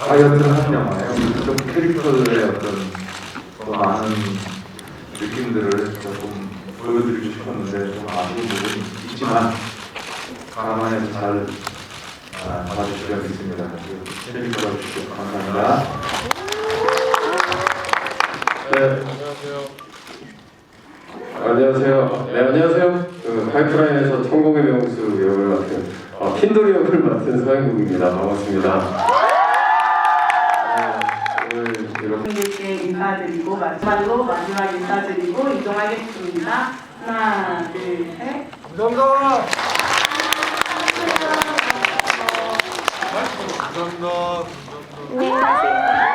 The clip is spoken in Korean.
다이어트를 하는 영화예요. 좀 캐릭터들의 어떤 더 많은 느낌들을 조금 보여드리고 싶었는데 좀 아쉬운 부분이 있지만 가만히 잘 아, 받아주시려 믿습니다. 재밌게 봐주시고 감사합니다. 네. 안녕하세요. 네, 안녕하세요. 그 파이프라인에서 천공의 명수 역을 맡은 어, 킨돌이 역을 맡은 서인국입니다. 반갑습니다. 네, 분들께 인사드리고 마지막으로 마지막 인사드리고 이동하겠습니다. 하나, 둘, 셋. 감사합니다. 감사합니다. 감사합니다. 가세요.